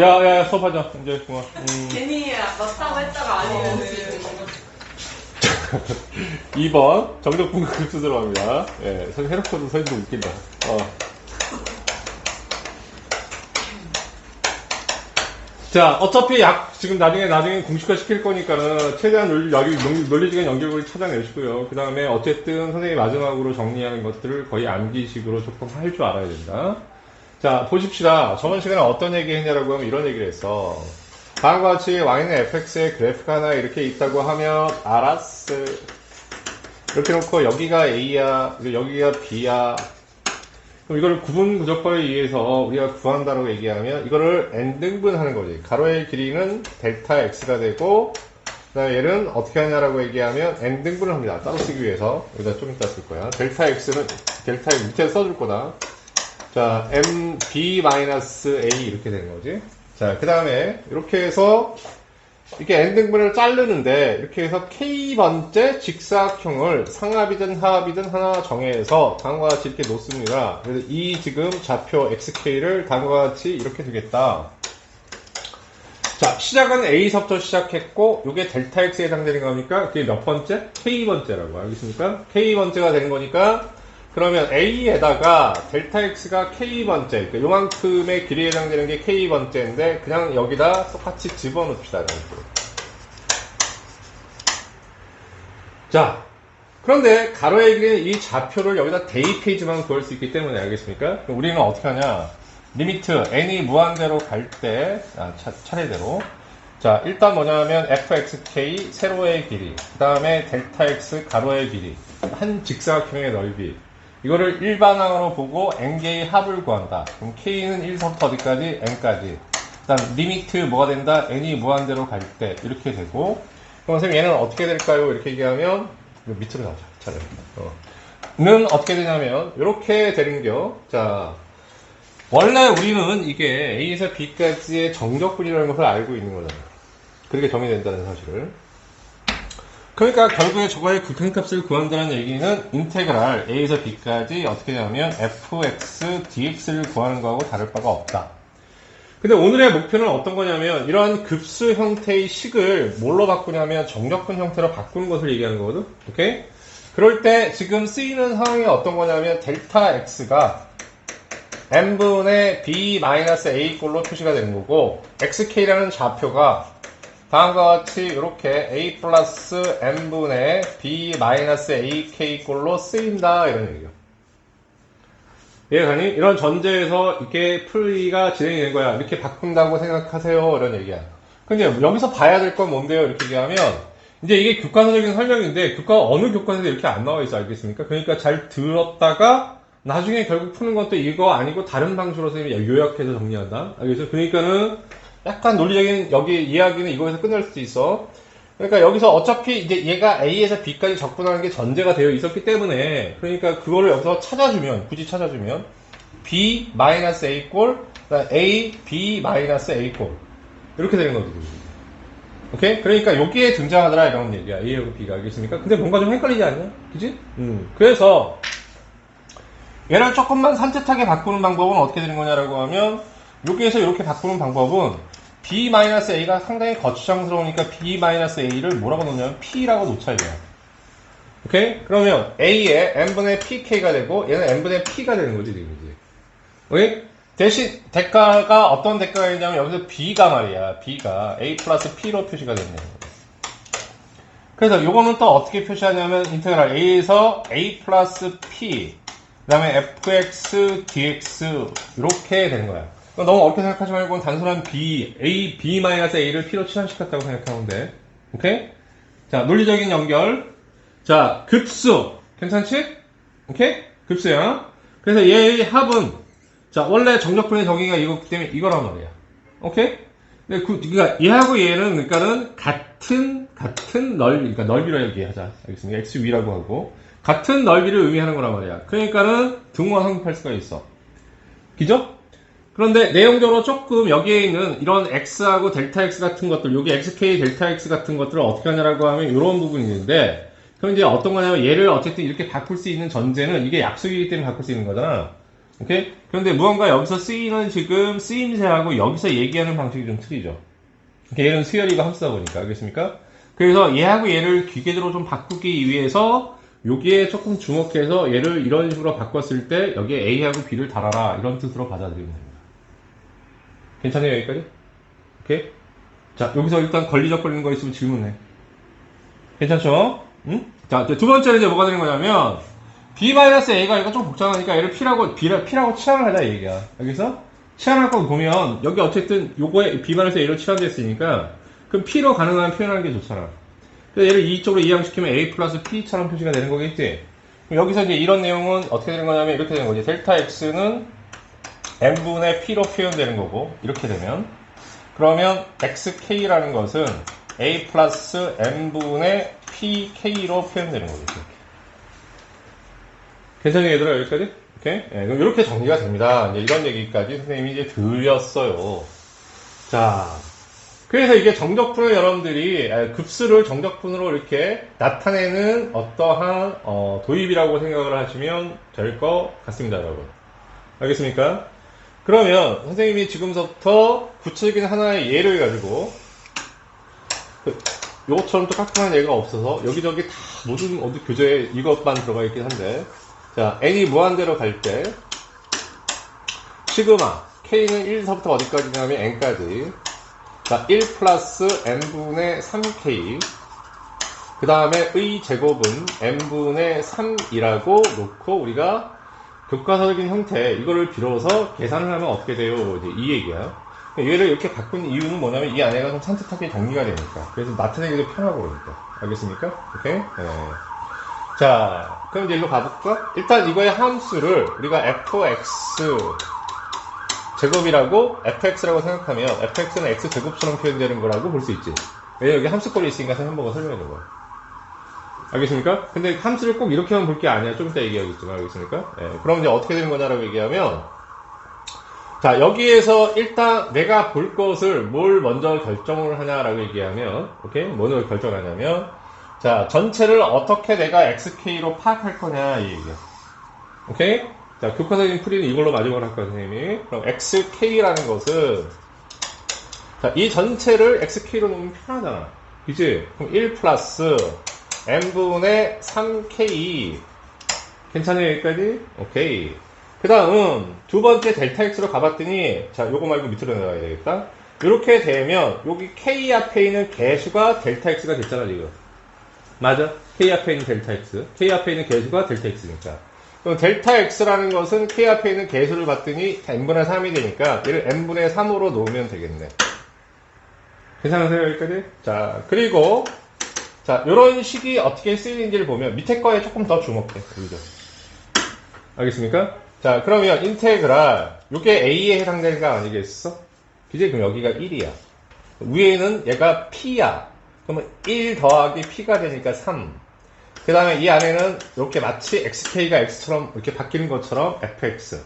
야, 야, 야, 수업하자. 이제 그만. 음, 괜히 맞다고 했다가 아니면은 2번 정적분과 급수 들어갑니다. 예, 선생님 해놓고도 선생님 웃긴다. 어. 자, 어차피 약, 지금 나중에, 나중에 공식화 시킬 거니까는 최대한 논리, 여기, 논- 논리적인 연결고리 찾아내시고요. 그 다음에 어쨌든 선생님이 마지막으로 정리하는 것들을 거의 암기식으로 조금 할 줄 알아야 된다. 자, 보십시다. 저번 시간에 어떤 얘기 했냐라고 하면 이런 얘기를 했어. 다음과 같이 y는 fx의 그래프가 하나 이렇게 있다고 하면, 알았어. 이렇게 놓고 여기가 a야, 여기가 b야. 그럼 이거를 구분 구조법에 의해서 우리가 구한다고 얘기하면 이거를 n등분 하는 거지. 가로의 길이는 델타 x가 되고 그다음에 얘는 어떻게 하냐라고 얘기하면 n등분을 합니다. 따로 쓰기 위해서 여기다 좀 이따 쓸 거야. 델타 x는 델타 밑에 써줄 거다. 자, m b a 이렇게 되는 거지. 자, 그 다음에 이렇게 해서 이렇게 n등분을 자르는데 이렇게 해서 k번째 직사각형을 상합이든 하합이든 하나 정해서 다음과 같이 이렇게 놓습니다. 그래서 이 지금 좌표 xk를 다음과 같이 이렇게 두겠다. 자, 시작은 a서부터 시작했고 이게 델타 x에 해당되는 거니까 그게 몇 번째? k번째라고 알겠습니까? k번째가 되는 거니까 그러면 a에다가 델타 x가 k번째 그러니까 요만큼의 길이에 해당되는 게 k번째인데 그냥 여기다 똑같이 집어넣읍시다. 자, 그런데 가로의 길이는 이 좌표를 여기다 대입해야지만 구할 수 있기 때문에 알겠습니까? 우리는 어떻게 하냐? 리미트 n이 무한대로 갈 때, 아, 차, 차례대로. 자, 일단 뭐냐면 fxk 세로의 길이, 그 다음에 델타 x 가로의 길이, 한 직사각형의 넓이. 이거를 일반항으로 보고 n개의 합을 구한다. 그럼 k는 1서부터 어디까지? n까지. 일단 리미트 뭐가 된다? n이 무한대로 갈 때 이렇게 되고 그럼 선생님 얘는 어떻게 될까요? 이렇게 얘기하면 밑으로 가자 차라리 어. 는 어떻게 되냐면 이렇게 되는겨 자 원래 우리는 이게 A에서 B까지의 정적분이라는 것을 알고 있는 거잖아요 그렇게 정의된다는 사실을 그러니까 결국에 저거의 극한값을 구한다는 얘기는 인테그랄 A에서 B까지 어떻게 되냐면 fx dx를 구하는 거하고 다를 바가 없다 근데 오늘의 목표는 어떤 거냐면 이러한 급수 형태의 식을 뭘로 바꾸냐면 정적분 형태로 바꾸는 것을 얘기하는 거거든. 오케이? 그럴 때 지금 쓰이는 상황이 어떤 거냐면 델타 x가 n분의 b-a 꼴로 표시가 되는 거고 xk라는 좌표가 다음과 같이 이렇게 a 플러스 n분의 b-ak 꼴로 쓰인다 이런 얘기예요. 이해가니? 이런 전제에서 이렇게 풀이가 진행이 되는 거야. 이렇게 바꾼다고 생각하세요. 이런 얘기야. 근데 여기서 봐야 될 건 뭔데요? 이렇게 얘기하면, 이제 이게 교과서적인 설명인데, 교과, 어느 교과서에도 이렇게 안 나와 있어. 알겠습니까? 그러니까 잘 들었다가, 나중에 결국 푸는 것도 이거 아니고 다른 방식으로 선생님이 요약해서 정리한다. 알겠죠? 그러니까는, 약간 논리적인, 여기 이야기는 이거에서 끝날 수도 있어. 그러니까 여기서 어차피 이제 얘가 A에서 B까지 적분하는 게 전제가 되어 있었기 때문에 그러니까 그거를 여기서 찾아주면 굳이 찾아주면 B 마이너스 A 꼴 A B 마이너스 A 꼴 이렇게 되는 거죠. 오케이? 그러니까 여기에 등장하더라 이런 얘기야. A하고 B가 알겠습니까? 근데 뭔가 좀 헷갈리지 않냐? 그지? 음. 그래서 얘를 조금만 산뜻하게 바꾸는 방법은 어떻게 되는 거냐라고 하면 여기에서 이렇게 바꾸는 방법은 B-A가 상당히 거추장스러우니까 B-A를 뭐라고 놓냐면 P라고 놓자 이거야. 오케이? 그러면 A에 n분의 PK가 되고 얘는 n분의 P가 되는 거지, 지금 이제. 오케이? 대신 대가가 어떤 대가가 있냐면 여기서 B가 말이야. B가 A 플러스 P로 표시가 됐네. 그래서 요거는 또 어떻게 표시하냐면 인테그랄 A에서 A 플러스 P 그 다음에 fx dx 이렇게 되는 거야. 너무 어렵게 생각하지 말고 단순한 b, a, b-a를 p로 치환시켰다고 생각하면 돼. 오케이? 자, 논리적인 연결. 자, 급수. 괜찮지? 오케이? 급수야. 그래서 얘의 합은, 자, 원래 정적분의 정의가 이거기 때문에 이거란 말이야. 오케이? 근데 그, 그니까 얘하고 얘는, 그러니까는 같은, 같은 넓이, 그러니까 넓이로 얘기하자. 알겠습니까? x 위라고 하고. 같은 넓이를 의미하는 거란 말이야. 그러니까는 등호와 성립할 수가 있어. 그죠? 그런데 내용적으로 조금 여기에 있는 이런 x하고 델타 x 같은 것들, 여기 xk 델타 x 같은 것들을 어떻게 하냐라고 하면 이런 부분이 있는데, 그럼 이제 어떤 거냐면 얘를 어쨌든 이렇게 바꿀 수 있는 전제는 이게 약속이기 때문에 바꿀 수 있는 거잖아. 오케이? 그런데 무언가 여기서 쓰이는 지금 쓰임새하고 여기서 얘기하는 방식이 좀 틀리죠. 얘는 수열이가 함수다 보니까 알겠습니까? 그래서 얘하고 얘를 기계대로 좀 바꾸기 위해서 여기에 조금 주목해서 얘를 이런 식으로 바꿨을 때 여기에 A하고 B를 달아라 이런 뜻으로 받아들이면 됩니다. 괜찮아요 여기까지? 오케이? 자 여기서 일단 걸리적 걸리는 거 있으면 질문해. 괜찮죠? 응? 자, 이제 두 번째는 이제 뭐가 되는 거냐면, B-A가 얘가 좀 복잡하니까 얘를 P라고, B라, P라고 치환을 하자, 이 얘기야. 여기서? 치환할 거 보면, 여기 어쨌든 요거에 B-A로 치환됐으니까, 그럼 P로 가능한 표현하는 게 좋잖아. 그래서 얘를 이쪽으로 이항시키면 A 플러스 P처럼 표시가 되는 거겠지? 그럼 여기서 이제 이런 내용은 어떻게 되는 거냐면, 이렇게 되는 거지. 델타 X는 N분의 P로 표현되는 거고, 이렇게 되면. 그러면 XK라는 것은 A 플러스 N분의 PK로 표현되는 거겠죠. 괜찮아요, 얘들아, 여기까지? 오케이? 예, 그럼 이렇게 정리가 됩니다. 이제 이런 얘기까지 선생님이 이제 들렸어요. 자, 그래서 이게 정적분을 여러분들이 에, 급수를 정적분으로 이렇게 나타내는 어떠한 어, 도입이라고 생각을 하시면 될 것 같습니다, 여러분. 알겠습니까? 그러면 선생님이 지금부터 구체적인 하나의 예를 가지고 그, 요것처럼 또 깔끔한 예가 없어서 여기저기 다 모든 어디 교재에 이것만 들어가 있긴 한데 자 n이 무한대로 갈 때 시그마 k는 1서부터 어디까지냐면 n까지. 자 1 플러스 n분의 3k 그 다음에 의 제곱은 n분의 3이라고 놓고 우리가 교과서적인 형태 이거를 빌어서 계산을 하면 어떻게 돼요? 이제 이 얘기야. 얘를 이렇게 바꾼 이유는 뭐냐면 이 안에가 좀 산뜻하게 정리가 되니까. 그래서 나타내기도 편하고 그러니까. 알겠습니까? 오케이? 네. 자, 그럼 이제 일로 가볼까? 일단 이거의 함수를 우리가 fx 제곱이라고 fx라고 생각하면 fx는 x 제곱처럼 표현되는 거라고 볼 수 있지. 왜 여기 함수꼴이 있으니까 한번더 설명해 준 거야. 알겠습니까? 근데 함수를 꼭 이렇게만 볼 게 아니야. 좀 이따 얘기하겠지만, 알겠습니까? 예, 그럼 이제 어떻게 되는 거냐라고 얘기하면, 자, 여기에서 일단 내가 볼 것을 뭘 먼저 결정을 하냐라고 얘기하면, 오케이? 뭐를 결정하냐면, 자, 전체를 어떻게 내가 XK로 파악할 거냐, 이 얘기야. 오케이? 자, 교과서적인 풀이는 이걸로 마지막으로 할 거야, 선생님이. 그럼 XK라는 것은, 자, 이 전체를 XK로 놓으면 편하잖아. 그지? 그럼 1 플러스 n분의 3k 괜찮아요 여기까지? 오케이. 그 다음 두 번째 델타 x로 가봤더니 자 요거 말고 밑으로 내려가야 되겠다. 이렇게 되면 여기 k 앞에 있는 개수가 델타 x가 됐잖아 지금. 맞아? K 앞에 있는 델타 x. K 앞에 있는 개수가 델타 x니까. 그럼 델타 x라는 것은 k 앞에 있는 개수를 봤더니 n분의 3이 되니까 얘를 n분의 3으로 놓으면 되겠네. 괜찮으세요 여기까지? 자 그리고 자, 요런 식이 어떻게 쓰이는지를 보면 밑에 거에 조금 더 주목해. 보이죠? 알겠습니까? 자, 그러면 인테그랄 요게 A에 해당되는 거 아니겠어? 그지? 그럼 여기가 1이야. 위에는 얘가 P야. 그러면 1 더하기 P가 되니까 3. 그 다음에 이 안에는 이렇게 마치 XK가 X처럼 이렇게 바뀌는 것처럼 FX.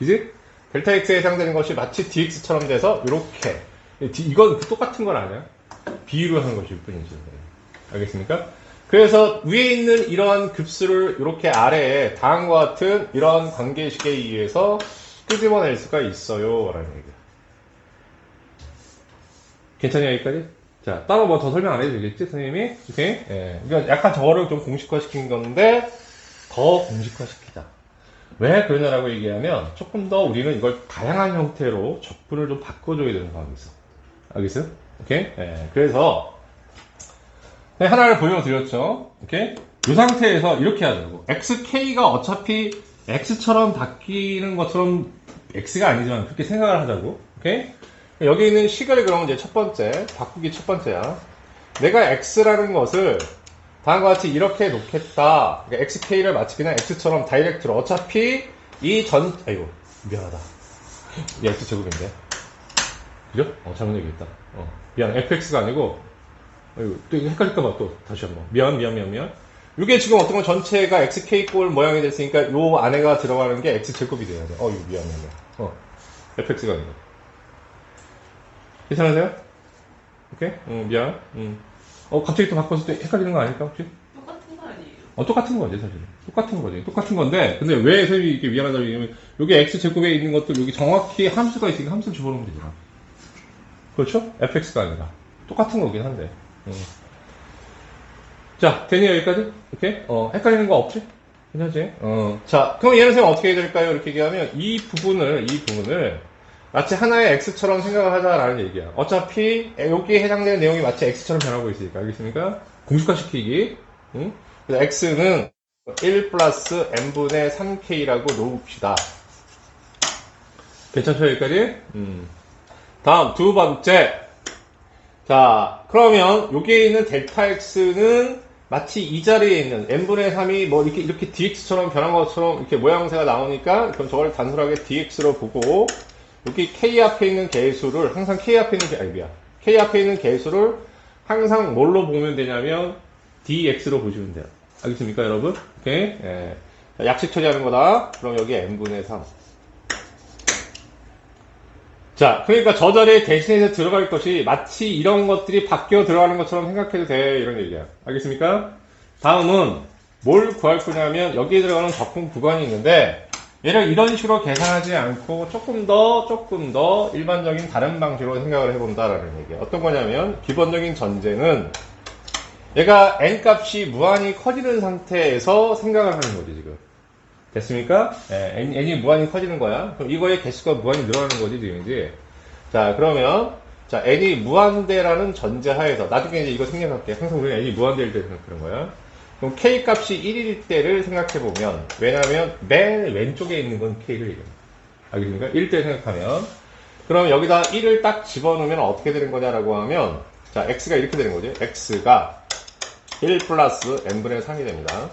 그지? 델타 X에 해당되는 것이 마치 DX처럼 돼서 이렇게. 이건 똑같은 건 아니야. 비유를 하는 것일 뿐이지. 알겠습니까? 그래서 위에 있는 이러한 급수를 이렇게 아래에 다음과 같은 이런 관계식에 의해서 끄집어낼 수가 있어요. 라는 얘기야. 괜찮냐, 여기까지? 자, 따로 뭐 더 설명 안 해도 되겠지, 선생님이? 오케이? 예. 이건 약간 저거를 좀 공식화 시킨 건데, 더 공식화 시키자. 왜 그러냐라고 얘기하면, 조금 더 우리는 이걸 다양한 형태로 적분을 좀 바꿔줘야 되는 상황이 있어. 알겠어요? 오케이? 예. 그래서, 네, 하나를 보여드렸죠. 오케이? 이 상태에서 이렇게 하자고. XK가 어차피 X처럼 바뀌는 것처럼 X가 아니지만 그렇게 생각을 하자고. 오케이? 여기 있는 식을 그러면 이제 첫 번째, 바꾸기 첫 번째야. 내가 X라는 것을 다음과 같이 이렇게 놓겠다. 그러니까 XK를 마치 그냥 X처럼 다이렉트로. 어차피 이 전, 아이고, 미안하다. 이 X 제곱인데. 그죠? 어, 잘못 얘기했다. 어, 미안. FX가 아니고, 아이고, 또 이거 헷갈릴까봐 또 다시 한 번. 미안, 미안, 미안, 미안. 이게 지금 어떤 건 전체가 XK 꼴 모양이 됐으니까 요 안에가 들어가는 게 X제곱이 돼야 돼. 어, 이거 미안, 미안, 미안. 어, FX가 아니고. 괜찮으세요? 오케이? 응, 미안. 응. 어, 갑자기 또 바꿔서 또 헷갈리는 거 아닐까, 혹시? 똑같은 거 아니에요? 어, 똑같은 거지, 사실은. 똑같 똑같은 거지. 똑같은 건데, 근데 왜 선생님이 이렇게 미안하다고 얘기하면, 여기 x제곱에 있는 것들, 여기 정확히 함수가 있으니까 함수를 집어넣으면 되잖아. 그렇죠? fx가 아니라. 똑같은 거긴 한데. 음. 자, 되니 여기까지? 이렇게? 어, 헷갈리는 거 없지? 괜찮지? 어. 자, 그럼 얘는 선생님 어떻게 해야 될까요? 이렇게 얘기하면, 이 부분을, 이 부분을, 마치 하나의 x처럼 생각을 하자라는 얘기야. 어차피, 여기에 해당되는 내용이 마치 x처럼 변하고 있으니까. 알겠습니까? 공식화 시키기. 응? 그래서 x는 1 플러스 n분의 3k라고 놓읍시다. 괜찮죠, 여기까지? 음. 다음, 두 번째. 자, 그러면 여기에 있는 델타 x는 마치 이 자리에 있는 n분의 3이 뭐 이렇게, 이렇게 dx처럼 변한 것처럼 이렇게 모양새가 나오니까 그럼 저걸 단순하게 dx로 보고 여기 k 앞에 있는 개수를 항상 k 앞에 있는 개, 아니 미안. k 앞에 있는 개수를 항상 뭘로 보면 되냐면 dx로 보시면 돼요. 알겠습니까, 여러분? 오케이. 예. 자, 약식 처리하는 거다. 그럼 여기 n분의 3. 자, 그러니까 저 자리에 대신해서 들어갈 것이 마치 이런 것들이 바뀌어 들어가는 것처럼 생각해도 돼. 이런 얘기야. 알겠습니까? 다음은 뭘 구할 거냐면 여기에 들어가는 적분 구간이 있는데 얘를 이런 식으로 계산하지 않고 조금 더 조금 더 일반적인 다른 방식으로 생각을 해본다라는 얘기야. 어떤 거냐면 기본적인 전제는 얘가 n 값이 무한히 커지는 상태에서 생각을 하는 거지 지금. 됐습니까? 예, n, n이 무한히 커지는 거야. 그럼 이거의 개수가 무한히 늘어나는 거지, 지금이지. 자, 그러면, 자, n이 무한대라는 전제하에서, 나중에 이제 이거 생략할게. 항상 우리는 n이 무한대일 때 생각하는 거야. 그럼 k 값이 1일 때를 생각해보면, 왜냐면, 맨 왼쪽에 있는 건 k를 얘기합니다. 알겠습니까? 1일 때 생각하면. 그럼 여기다 1을 딱 집어넣으면 어떻게 되는 거냐라고 하면, 자, x가 이렇게 되는 거지. x가 1 플러스 n분의 3이 됩니다.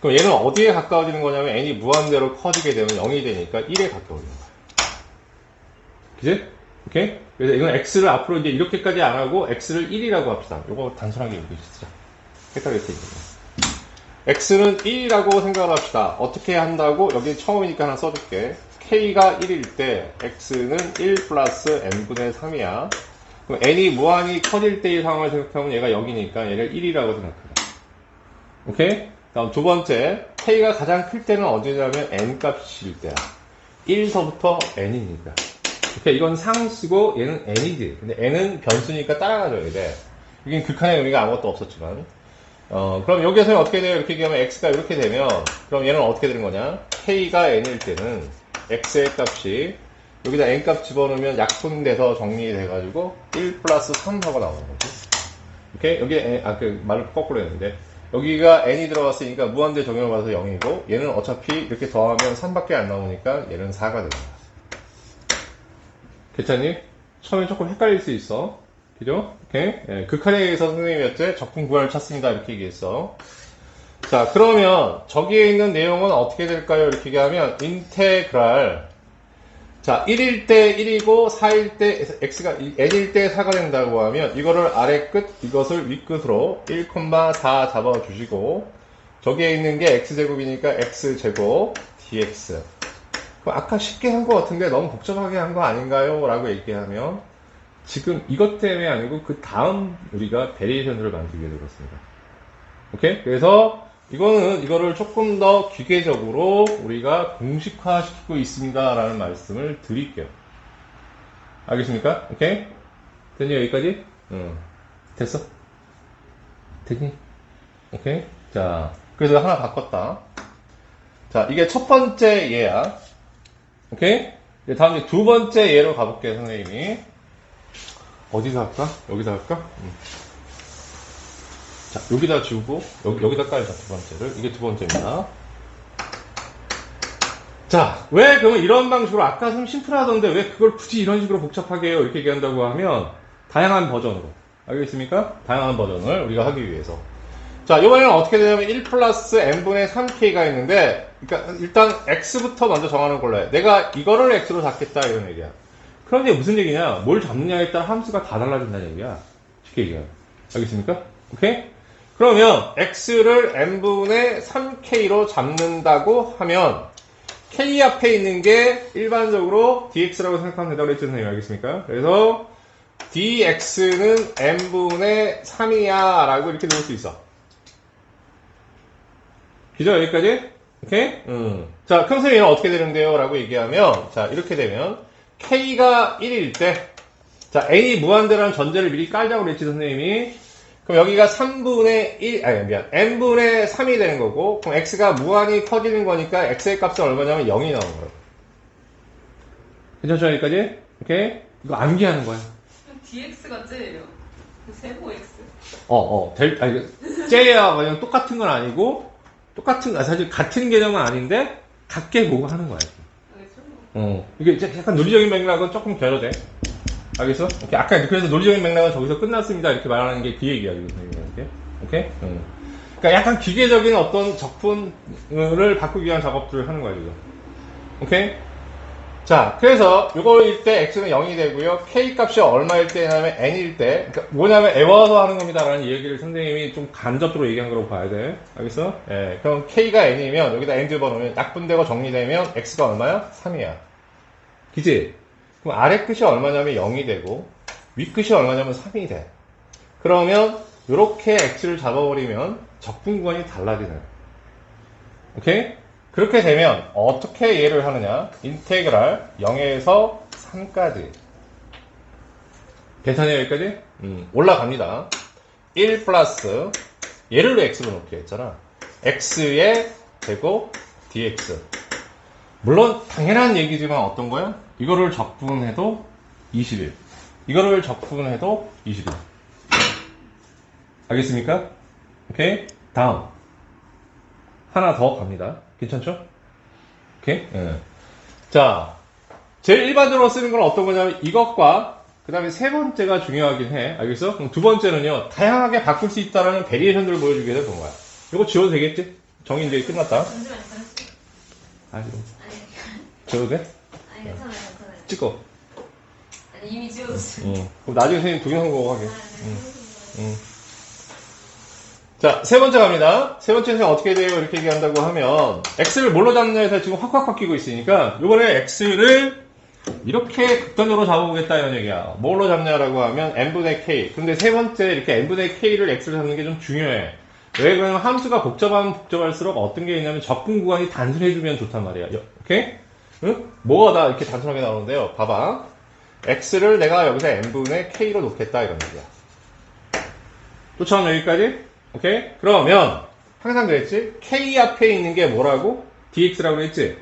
그럼 얘는 어디에 가까워지는 거냐면 n이 무한대로 커지게 되면 0이 되니까 1에 가까워지는 거야. 그지? 오케이? 그래서 이건 x를 앞으로 이제 이렇게까지 안 하고 x를 1이라고 합시다. 이거 단순하게 때 있는 x는 1이라고 생각을 합시다. 어떻게 한다고? 여기 처음이니까 하나 써줄게. k가 1일 때 x는 1 플러스 n분의 3이야. 그럼 n이 무한히 커질 때의 상황을 생각하면 얘가 0이니까 얘를 1이라고 생각하자. 오케이? 다음 두 번째, k가 가장 클 때는 언제냐면 n 값일 때야. 1서부터 n이니까. 오케이, 이건 상수고 얘는 n이지. 근데 n은 변수니까 따라가줘야 돼. 이게 극한의 의미가 아무것도 없었지만. 어, 그럼 여기에서 어떻게 돼요? 이렇게 얘기하면 x가 이렇게 되면, 그럼 얘는 어떻게 되는 거냐? k가 n일 때는 x의 값이 여기다 n 값 집어넣으면 약분돼서 정리돼가지고 1 플러스 3 하고 나오는 거지. 오케이? 여기, 아, 그, 말을 거꾸로 했는데. 여기가 n이 들어갔으니까 무한대 적용을 받아서 0이고, 얘는 어차피 이렇게 더하면 3밖에 안 나오니까 얘는 4가 되는 거야. 괜찮니? 처음에 조금 헷갈릴 수 있어. 그죠? 오케이? 예, 극한에 의해서 선생님이었지? 적분 구간을 찾습니다. 이렇게 얘기했어. 자, 그러면 저기에 있는 내용은 어떻게 될까요? 이렇게 얘기하면, 인테그랄. 자, 1일 때 1이고 4일 때 x가 n일 때 4가 된다고 하면 이거를 아래 끝 이것을 위 끝으로 1,4 잡아 주시고 저기에 있는 게 x제곱이니까 x제곱 dx. 아까 쉽게 한것 같은데 너무 복잡하게 한 거 아닌가요? 라고 얘기하면 지금 이것 때문에 아니고 그 다음 우리가 베리에이션을 만들게 되었습니다. 오케이? 그래서 이거는 이거를 조금 더 기계적으로 우리가 공식화 시키고 있습니다 라는 말씀을 드릴게요. 알겠습니까? 오케이? 됐니 여기까지? 응. 됐어? 됐니? 오케이? 자, 그래서 하나 바꿨다. 자, 이게 첫 번째 예야. 오케이? 다음 두 번째 예로 가볼게요, 선생님이. 어디서 할까? 여기서 할까? 응. 자, 여기다 지우고, 여기, 여기 다 깔자, 두 번째를. 이게 두 번째입니다. 자, 왜 그러면 이런 방식으로, 아까 좀 심플하던데 왜 그걸 굳이 이런 식으로 복잡하게 해요? 이렇게 얘기한다고 하면, 다양한 버전으로. 알겠습니까? 다양한 버전을 우리가 하기 위해서. 자, 이번에는 어떻게 되냐면 1 플러스 n분의 3k가 있는데, 그러니까 일단 x부터 먼저 정하는 걸로 해. 내가 이거를 x로 잡겠다, 이런 얘기야. 그런데 무슨 얘기냐? 뭘 잡느냐에 따라 함수가 다 달라진다는 얘기야. 쉽게 얘기하면. 알겠습니까? 오케이? 그러면 x를 n분의 3k로 잡는다고 하면 k 앞에 있는 게 일반적으로 dx라고 생각하면 된다고 그랬죠, 선생님. 알겠습니까? 그래서 dx는 n분의 3이야 라고 이렇게 넣을 수 있어. 기자 여기까지? 오케이? 음. 자, 그럼 선생님 어떻게 되는데요? 라고 얘기하면, 자, 이렇게 되면, K가 1일 때, 자, N이 무한대라는 전제를 미리 깔자고 그랬지, 선생님이. 그럼 여기가 3분의 1, 아니, 미안. N분의 3이 되는 거고, 그럼 X가 무한히 커지는 거니까 X의 값은 얼마냐면 0이 나오는 거예요. 괜찮죠, 여기까지? 오케이? 이거 암기하는 거야. DX가 째예요. 그 세모 X. 어, 어, 델, 아니, 쟤야 그냥 똑같은 건 아니고, 똑같은, 아, 사실 같은 개념은 아닌데, 같게 보고 하는 거야. 알겠죠? 어, 이게 이제 약간 논리적인 맥락은 조금 결여돼. 알겠어? 오케이. 아까 그래서 논리적인 맥락은 저기서 끝났습니다. 이렇게 말하는 게 그 얘기야, 지금 선생님한테. 오케이? 응. 그러니까 약간 기계적인 어떤 적분을 바꾸기 위한 작업들을 하는 거야, 지금. 오케이? 자, 그래서 요거일 때 x는 0이 되고요. k 값이 얼마일 때냐면 n일 때, 그러니까 뭐냐면 애워서 하는 겁니다라는 얘기를 선생님이 좀 간접적으로 얘기한 거라고 봐야 돼. 알겠어? 예. 그럼 k가 n이면 여기다 n 집어넣으면 약분되고 정리되면 x가 얼마야? 3이야. 그지? 그럼 아래 끝이 얼마냐면 0이 되고 위 끝이 얼마냐면 3이 돼. 그러면 이렇게 x를 잡아버리면 적분 구간이 달라지네. 오케이? 그렇게 되면 어떻게 얘를 하느냐? 인테그랄 0에서 3까지. 괜찮아요, 여기까지? 음, 올라갑니다. 1 플러스 얘를 x로 놓기로 했잖아. x의 제곱 dx. 물론 당연한 얘기지만 어떤 거야? 이거를 적분해도 21. 이거를 적분해도 21. 알겠습니까? 오케이? 다음. 하나 더 갑니다. 괜찮죠? 오케이? 예. 자, 제일 일반적으로 쓰는 건 어떤 거냐면 이것과 그 다음에 세 번째가 중요하긴 해. 알겠어? 그럼 두 번째는요, 다양하게 바꿀 수 있다는 베리에이션들을 위해서 그런 거야. 이거 지워도 되겠지? 정의 이제 끝났다. 잠시만 지워도 돼? 아니, 괜찮아요, 괜찮아요. 찍어. 아니, 이미 지워졌어요. 응. 그럼 나중에 선생님 동영상 보고 하게. 아, 네. 응. 자, 세 번째 갑니다. 세 번째는 어떻게 돼요? 이렇게 얘기한다고 하면, x를 뭘로 잡느냐에서 지금 확확 바뀌고 있으니까, 요번에 x를 이렇게 극단적으로 잡아보겠다 이런 얘기야. 뭘로 잡냐라고 하면 n분의 k. 근데 세 번째 이렇게 n분의 k를 x를 잡는 게 좀 중요해. 왜 그러면 함수가 복잡하면 복잡할수록 어떤 게 있냐면 적분 구간이 단순해지면 좋단 말이야. 여- 오케이? 응? 뭐가 다 이렇게 단순하게 나오는데요. 봐봐. x를 내가 여기서 n분의 k로 놓겠다 이런 얘기야. 쫓아오면 여기까지? 오케이? 그러면 항상 그랬지? k 앞에 있는 게 뭐라고? dx라고 그랬지?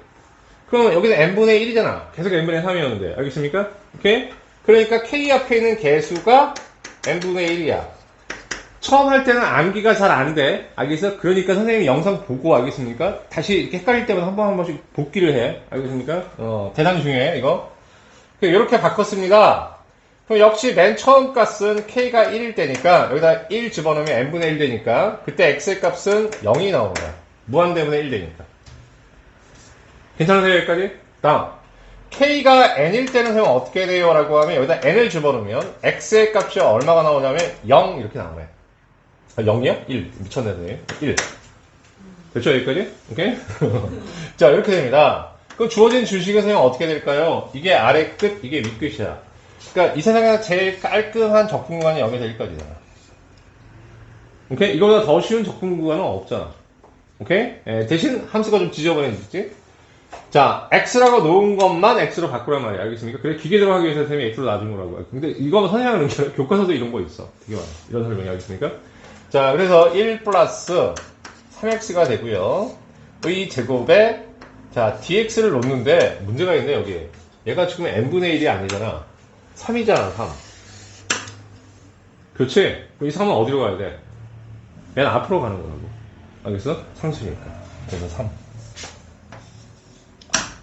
그럼 여기는 n분의 1이잖아. 계속 n분의 3이었는데. 알겠습니까? 오케이? 그러니까 k 앞에 있는 개수가 n분의 1이야. 처음 할 때는 암기가 잘 안 돼. 알겠어? 그러니까 선생님이 영상 보고 알겠습니까? 다시 이렇게 헷갈릴 때마다 한 번 한 번씩 복기를 해. 알겠습니까? 어, 대단히 중요해, 이거. 이렇게 바꿨습니다. 그럼 역시 맨 처음 값은 k가 1일 때니까 여기다 1 집어넣으면 n분의 1 되니까 그때 x의 값은 0이 나오는 거야. 무한대분의 1 되니까. 괜찮으세요 여기까지? 다음 k가 n일 때는 그럼 어떻게 돼요? 라고 하면 여기다 n을 집어넣으면 x의 값이 얼마가 나오냐면 0 이렇게 나오네. 아, 0이야? 1. 미쳤네, 선생님. 1. 됐죠, 여기까지? 오케이? 자, 이렇게 됩니다. 그럼 주어진 주식은 선생님 어떻게 될까요? 이게 아래 끝, 이게 윗 끝이야. 그러니까 이 세상에서 제일 깔끔한 적분 구간이 0에서 1까지잖아. 오케이? 이거보다 더 쉬운 적분 구간은 없잖아. 오케이? 예, 대신 함수가 좀 지저분해지지? 자, x라고 놓은 것만 x로 바꾸란 말이야. 알겠습니까? 그래, 기계적으로 하기 위해서 선생님이 x로 놔준 거라고. 근데 이거 게 교과서도 이런 거 있어. 되게 많아. 이런 설명이 알겠습니까? 자, 그래서 1 플러스 3x가 되고요. 의 제곱에 자, dx를 놓는데 문제가 있네, 여기. 얘가 지금 n분의 1이 아니잖아. 3이잖아, 3. 그렇지? 이 3은 어디로 가야 돼? 맨 앞으로 가는 거라고. 알겠어? 상수니까. 그래서 3.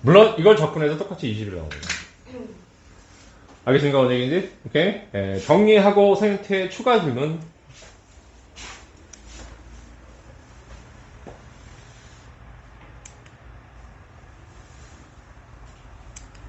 물론 이걸 접근해서 똑같이 20이 나오는 거야. 알겠습니까? 어느 얘기인지? 오케이? 예, 정리하고 선생님한테 추가 질문